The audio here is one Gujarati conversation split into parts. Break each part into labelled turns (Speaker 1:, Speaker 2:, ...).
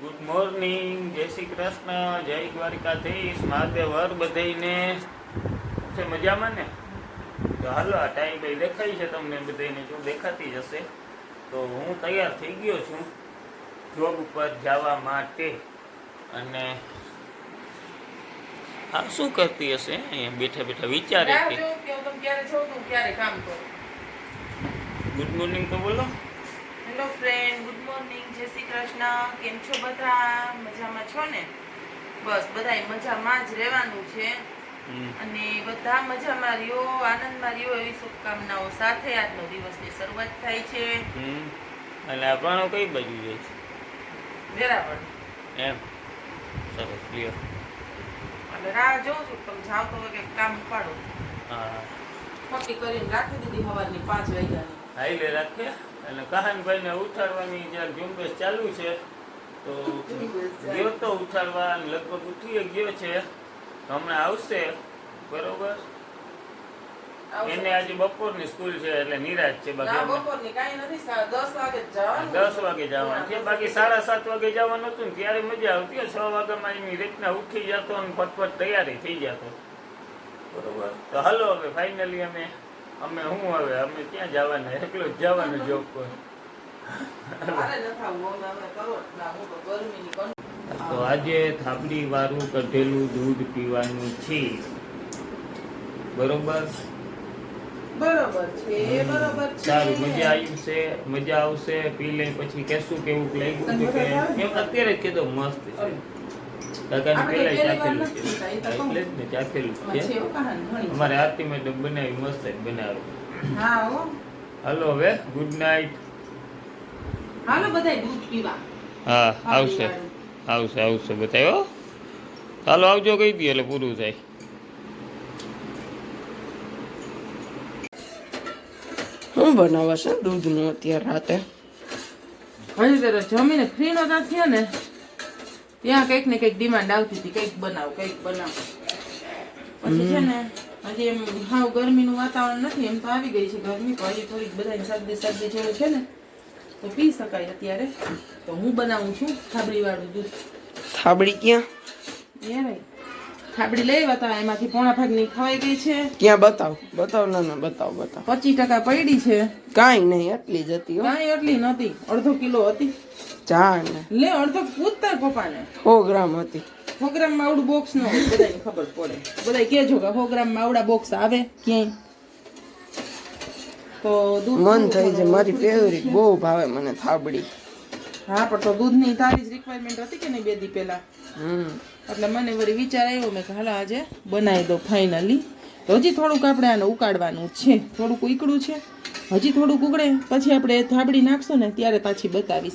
Speaker 1: ગુડ મોર્નિંગ જય શ્રી કૃષ્ણ જય દ્વારિકાધીશ મહાદેવ હર બધાને છે મજામાં ને? તો હાલો આ ટાઈમ ભાઈ દેખાય છે તમને બધાને જો દેખાતી જ હશે. તો હું તૈયાર થઈ ગયો છું જોબ ઉપર જવા માટે. અને આ શું કરતી હશે? અહીંયા બેઠા બેઠા વિચારે ગુડ મોર્નિંગ તો બોલો.
Speaker 2: Hello friend good morning. જય શ્રી કૃષ્ણ. કેમ છો બધા? મજામાં છો ને? બસ બધા મજામાં જ રહેવાનું છે. અને બધા મજામાં રહ્યો આનંદમાં રહ્યો એવી શુભકામનાઓ સાથે આજનો દિવસની શરૂઆત થાય છે.
Speaker 1: અને આપણો કઈ બાજુ જાય છે?
Speaker 2: વેરાવળ.
Speaker 1: એમ. સરસ ક્લિયર
Speaker 2: અને રાહ જોઉં છું તમે જાઓ તો કંઈક કામ ઉપાડો.
Speaker 1: હા.
Speaker 2: ખોટી કરીને રાખી દીધી સવારની પાંચ વાગ્યાની.
Speaker 1: એટલે રાખે અને કહાનભાઈને ઉઠાડવાની જ્યારે ઝુંબેશ ચાલુ છે તો ગયો તો ઉઠાડવા લગભગ ઉઠી ગયો છે. હમણાં આવશે બરોબર? એને આજે બપોરની સ્કૂલ છે એટલે નિરાશ છે બાકી
Speaker 2: દસ વાગે જવાનું.
Speaker 1: છે બાકી સાડા સાત વાગે જવાનું હતું ત્યારે મજા આવતી હોય. છ વાગ્યામાં એની રીતના ઉઠી જતો અને ફટફટ તૈયારી થઈ જતો. બરોબર? તો હાલો હવે ફાઇનલી અમે અમે શું હવે અમે ક્યાં જવાના? એકલો જ જવાનું જોબ
Speaker 2: હું તો
Speaker 1: આજે થાપડી વાળું કઢેલું દૂધ પીવાનું છે. બરોબર? સારું મજા આવ્યું છે. મજા આવશે પી લઈ પછી કેશું કેવું લાગ્યું કે એમ અત્યારે કીધું મસ્ત છે. કાકાને
Speaker 2: પહેલી
Speaker 1: ચાખેલું છે. એટલે જ ને ચાખેલું
Speaker 2: છે.
Speaker 1: અમારે આરતી મેડમ બનાવી મસ્ત જ
Speaker 2: બનાવ્યું
Speaker 1: હાલો હવે ગુડ નાઇટ
Speaker 2: હાલો બધાય દૂધ પીવા.
Speaker 1: હા
Speaker 2: આવશે.
Speaker 1: આવશે આવશે બતાવ્યો ચાલો આવજો કહી દઈએ એટલે પૂરું થાય.
Speaker 3: શું બનાવે છે દૂધનું અત્યારે રાતે?
Speaker 2: હજી જમીને ફ્રી નતા થયા ને. ત્યાં કંઈક ને કંઈક ડિમાન્ડ આવતી હતી કંઈક બનાવ કંઈક બનાવ. પછી છે ને હજી એમ હાવ ગરમીનું વાતાવરણ નથી એમ તો આવી ગઈ છે ગરમી પણ હજી થોડીક બધાને શરદી શરદી જેવું છે ને તો પી શકાય અત્યારે. તો હું બનાવું છું થાબડી વાળું દૂધ.
Speaker 3: થાબડી ક્યાં?
Speaker 2: એ ભાઈ થાબડી લઈ હતા એમાંથી પોણા ભાગની ખવાઈ ગઈ છે.
Speaker 3: ક્યાં બતાવ બતાવ ના ના બતાવ બતાવ.
Speaker 2: પચીસ ટકા પડી છે.
Speaker 3: કાંઈ નહીં એટલી જ હતી
Speaker 2: કાંઈ એટલી નહોતી અડધો કિલો હતી.
Speaker 3: ચા ને
Speaker 2: લે અડધો પૂછતા પપ્પાને.
Speaker 3: સો ગ્રામ હતી.
Speaker 2: સો આવડું બોક્સ ન હોય બધાને ખબર પડે. બધા કહેજો કે સો આવડા બોક્સ આવે ક્યાંય. તો દૂધ
Speaker 3: મન થઈ છે મારી ફેવરિટ બહુ ભાવે મને થાબડી.
Speaker 2: હા પણ તો દૂધની તારી જ રિક્વાયરમેન્ટ હતી કે નહીં બે દી પહેલા?
Speaker 3: હમ.
Speaker 2: એટલે મને વળી વિચાર આવ્યો મેં કે હાલો આજે બનાવી દો ફાઇનલી હજી થોડુંક આપણે આને ઉકાળવાનું છે. થોડુંક ઉકળું છે. હજી થોડુંક ઉકળે પછી આપણે થાબડી નાખશું ને ત્યારે પાછી બતાવીશ.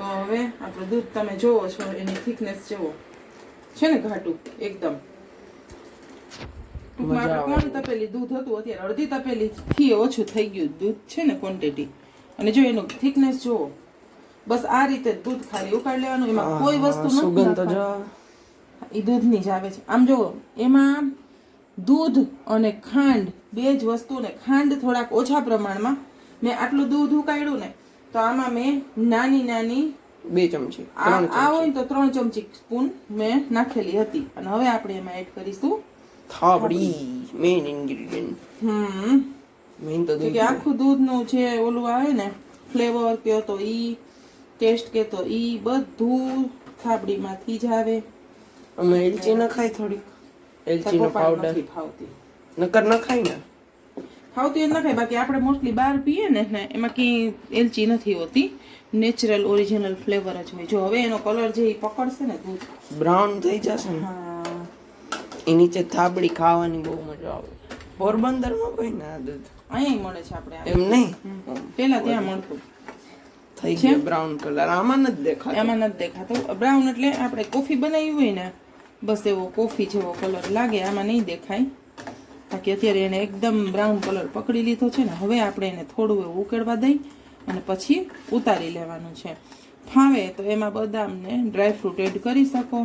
Speaker 2: તો હવે આપણું દૂધ તમે જોવો છો એની થિકનેસ જેવો. છે ને ઘાટું એકદમ. કોણ તપેલી દૂધ હતું? અત્યારે અડધી તપેલી થી ઓછું થઈ ગયું દૂધ છે ને ક્વોન્ટિટી અને જો એનું થિકનેસ જોવો બસ આ રીતે દૂધ ખાલી ઉકાળી લેવાનું એમાં કોઈ વસ્તુ
Speaker 3: સુગંધ જો
Speaker 2: એ દૂધની જ આવે છે. આમ જુઓ એમાં દૂધ અને ખાંડ બે જ વસ્તુ ને ખાંડ થોડાક ઓછા પ્રમાણમાં મેં આટલું દૂધ ઉકાળ્યું ને તો આમાં મેં નાની નાની
Speaker 3: બે ચમચી
Speaker 2: આ હોય તો ત્રણ ચમચી સ્પૂન મેં નાખેલી હતી. અને હવે આપણે એમાં એડ કરીશું
Speaker 3: થાબડી મેઇન ઇન્ગ્રેડિયન્ટ
Speaker 2: હમ.
Speaker 3: મેઇન તો
Speaker 2: કે આખું દૂધનું જે ઓલું આવે ને ફ્લેવર કયો તો ઈ ટેસ્ટ કે તો ઈ બધું થાબડીમાંથી જ આવે.
Speaker 3: અમે એલચી ન ખાય થોડીક. એલચીનો પાવડર નકર ન ખાય ને?
Speaker 2: ખાવતી ના ખાય. બાકી આપણે મોસ્ટલી બહાર પીએ ને એમાં કંઈ એલચી નથી હોતી. નેચરલ ઓરિજિનલ ફ્લેવર જ હોય. જો હવે એનો કલર જે પકડશે ને દૂધ.
Speaker 3: બ્રાઉન થઈ જશે ને.
Speaker 2: હા.
Speaker 3: એ નીચે થાબડી ખાવાની બહુ મજા આવે. પોરબંદરમાં કોઈ ના દૂધ.
Speaker 2: અહીંયા મળે છે આપણે.
Speaker 3: એમ નહીં?
Speaker 2: પેલા ત્યાં મળતું.
Speaker 3: થઈ છે? બ્રાઉન કલર આમાં નથી દેખાતો.
Speaker 2: એમાં નથી દેખાતું. બ્રાઉન એટલે આપણે કોફી બનાવી હોય ને બસ એવો કોફી જેવો કલર લાગે આમાં નહીં દેખાય. બાકી અત્યારે એને એકદમ બ્રાઉન કલર પકડી લીધો છે ને હવે આપણે એને થોડું એવું ઉકેળવા દઈ અને પછી ઉતારી લેવાનું છે. ફાવે તો એમાં બદામને ડ્રાયફ્રૂટ એડ કરી શકો.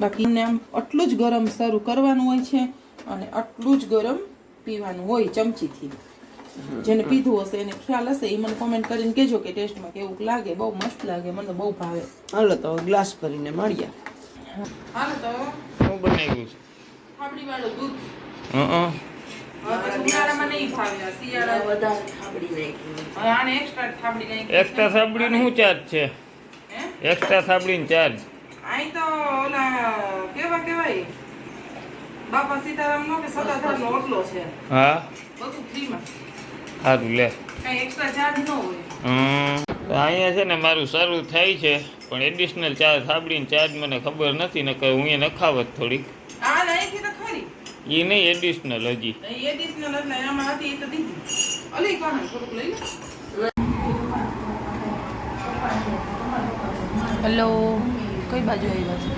Speaker 2: બાકી ને આમ આટલું જ ગરમ શરૂ કરવાનું હોય છે અને આટલું જ ગરમ પીવાનું હોય ચમચીથી. જેને પીધું હશે એને ખ્યાલ હશે એ મને કોમેન્ટ કરીને કહેજો કે ટેસ્ટમાં કેવું લાગે. બહુ મસ્ત લાગે મને બહુ ભાવે.
Speaker 3: હાલો તો ગ્લાસ ભરીને મળ્યા
Speaker 2: હાલો તો.
Speaker 1: બનાવ્યું છે?
Speaker 2: વાળું દૂધ. એક્સ્ટ્રા સાબડી નાખી
Speaker 1: શું ચાર્જ છે? એક્સ્ટ્રા સાબડીનો ચાર્જ
Speaker 2: નો નો
Speaker 1: હા? સારું લે.
Speaker 2: કઈ એક્સ્ટ્રા ન
Speaker 1: અહીંયા છે ને મારું સારું થાય છે, પણ એડિશનલ ચાર્જ સાબડીનો ચાર્જ મને ખબર નથી, નકર હું એ નખાવત થોડીક. એ નહીં એડિશનલ હજી.
Speaker 2: એડિશનલ એટલે આમાં હતી એ તો દીધી. અલી કોણ થોડુંક લઈ લે. હેલો કઈ બાજુ આવ્યા છે?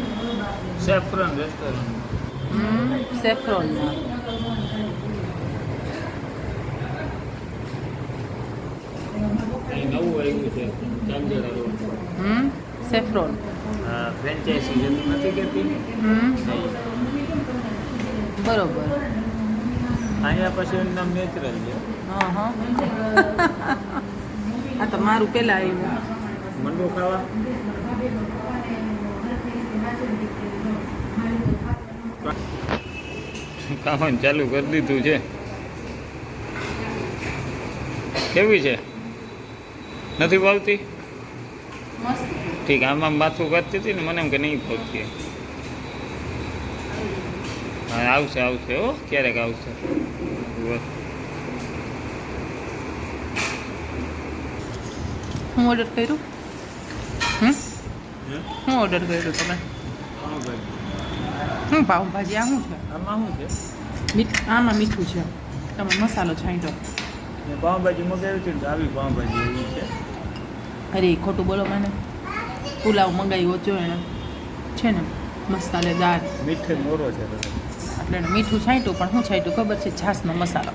Speaker 1: સેફ્રોન રેસ્ટોરન્ટ
Speaker 2: સેફ્રોનમાં
Speaker 1: નવું આવ્યું છે ચાંદોડા રોડ.
Speaker 2: હમ સેફ્રોન
Speaker 1: ફ્રેન્ચાઇઝી નથી કહેતી
Speaker 2: હમ. બરોબર.
Speaker 1: અહીંયા પછી એનું નામ નેચરલ છે.
Speaker 2: હા હા આ તો મારું પેલા આવ્યું.
Speaker 1: મંડો ખાવા? કામ ચાલુ કરી દીધું છે. કેવી છે? નથી ભાવતી?
Speaker 2: મસ્ત.
Speaker 1: ઠીક આમાં માથું કરતી હતી ને મને એમ કે નહીં ભાવતી હા આવશે આવશે હો ક્યારેક આવશે. બસ.
Speaker 2: હું ઓર્ડર કર્યું? હમ? હું? ઓર્ડર કર્યું તમે? હું પાઉંભાજી આ શું છે?
Speaker 1: આમાં શું છે?
Speaker 2: મીઠ આમાં મીઠું છે. તમે મસાલો
Speaker 1: છાંટો પાઉંભાજી મગાવી છે તો આવી પાઉંભાજી એવી છે.
Speaker 2: અરે ખોટું બોલો મને. પુલાવ મંગાવ્યો જો એને છે ને મસાલેદાર.
Speaker 1: મીઠે મોરો છે
Speaker 2: એને મીઠું છાંટ્યું પણ શું છાંટ્યું ખબર છે? છાસનો મસાલો.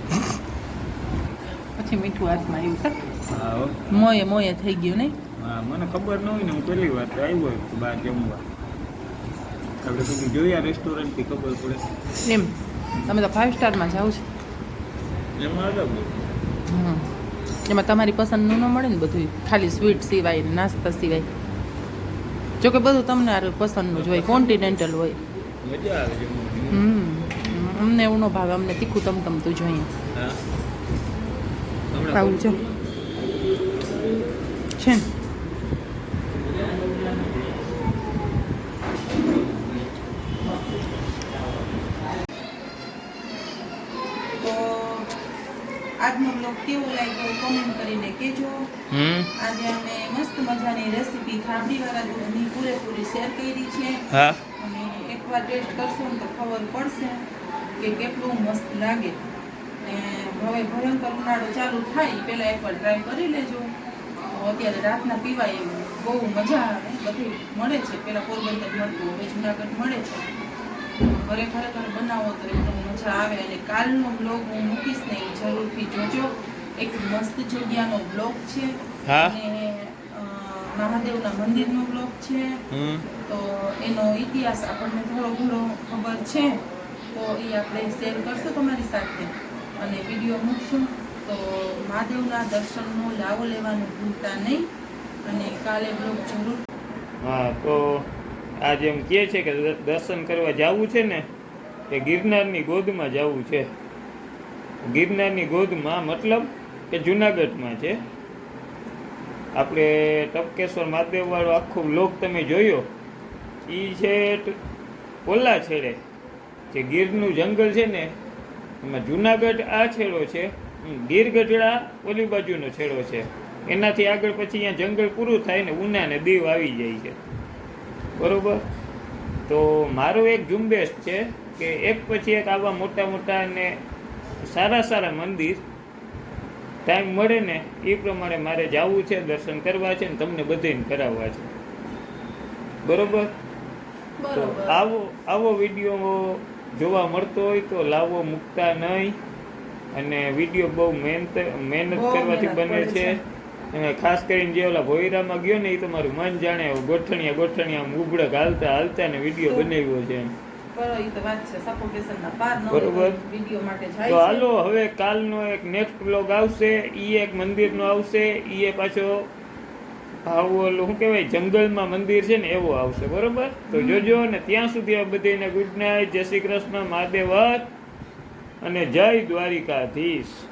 Speaker 2: પછી મીઠું હાથમાં આવ્યું છે. મોયે મોયે થઈ ગયું નહીં?
Speaker 1: મને ખબર ન હોય ને હું પહેલી વાર આવ્યો બહાર જમવા. આપણે પછી જોયા રેસ્ટોરન્ટથી ખબર પડે.
Speaker 2: એમ. તમે તો ફાઇવ સ્ટારમાં જાઓ છો.
Speaker 1: એમાં
Speaker 2: તમારી પસંદનું ન મળે ને બધું ખાલી સ્વીટ સિવાય નાસ્તા સિવાય. જોકે બધું તમને પસંદનું જ હોય કોન્ટિનેન્ટલ હોય.
Speaker 1: મજા આવે
Speaker 2: હમ. અમને એવું ન ભાવે અમને તીખું તમતમતું જોઈએ.
Speaker 1: હા. હમણાં
Speaker 2: આવું છે. છે ને? તો આજનો બ્લોગ કેવો લાગ્યો? કોમેન્ટ કરીને કહેજો.
Speaker 1: હમ.
Speaker 2: આજે અમે મસ્ત મજાની રેસીપી થાબડીવાળા દૂધની પૂરેપૂરી શેર કરી છે.
Speaker 1: હા.
Speaker 2: અને એકવાર ટેસ્ટ કરશો ને તો ખબર પડશે. કે કેટલું મસ્ત લાગે. હવે ભયંકર ઉનાળો ચાલુ થાય પેલા પહેલાં એકવાર ટ્રાય કરી લેજો. અત્યારે રાતના પીવાય એમ બહુ મજા આવે બધું મળે છે. પહેલાં પોરબંદર મળતું હવે જુનાગઢ મળે છે. ઘરે ખરેખર બનાવો તો એકદમ મજા આવે. અને કાલનો બ્લોગ હું મૂકીશ ને જરૂરથી જોજો. એક મસ્ત જગ્યાનો બ્લોગ છે. અને મહાદેવના મંદિરનો બ્લોગ છે. તો એનો ઇતિહાસ આપણને થોડો ઘણો ખબર છે. તો એ આપણે શેર કરશું તમારી સાથે. અને વીડિયો મૂકશું. તો મહાદેવના દર્શનનો લાવો લેવાનું ભૂલતા નહીં. અને કાલે બ્લોગ જરૂર.
Speaker 1: હા, તો આ જેમ કહે છે કે દર્શન કરવા જવું છે ને, એ ગિરનારની ગોદમાં જવું છે. ગિરનારની ગોદમાં મતલબ કે જુનાગઢમાં છે. આપણે ટપકેશ્વર મહાદેવવાળો આખો બ્લોક તમે જોયો. એ છે ઓલા છેડે. જે ગીરનું જંગલ છે ને એમાં જુનાગઢ આ છેડો છે ગીર ગઢડા ઓલી બાજુનો છેડો છે. એનાથી આગળ પછી અહીંયા જંગલ પૂરું થાય ને ઉના ને દીવ આવી જાય છે. બરોબર? તો મારો એક ઝુંબેશ છે કે એક પછી એક આવા મોટા મોટા અને સારા સારા મંદિર ટાઈમ મળે ને એ પ્રમાણે મારે જવું છે દર્શન કરવા છે ને તમને બધાને કરાવવા છે. બરોબર? તો
Speaker 2: બરોબર.
Speaker 1: આવો આવો વીડિયો જોવા મળતો હોય તો લાવો મૂકતા નહીં. અને વીડિયો બહુ મહેનત મહેનત કરવાથી બને છે. અને ખાસ કરીને જે ઓલા ભોયરામાં ગયો ને એ તમારું મન જાણે ગોઠણિયા ગોઠણિયા ઉબડક હાલતા હાલતા ને વીડિયો બનાવ્યો છે
Speaker 2: એ
Speaker 1: બરોબર. તો હાલો હવે કાલનો એક નેક્સ્ટ બ્લોગ આવશે ઈ એક મંદિરનો આવશે ઈ એ પાછો આવું ઓલું શું કહેવાય જંગલમાં મંદિર છે ને એવું આવશે બરોબર? તો જોજો ને ત્યાં સુધી આ બધીને ગુડ નાઇટ જય શ્રી કૃષ્ણ મહાદેવ અને જય દ્વારિકાધીશ.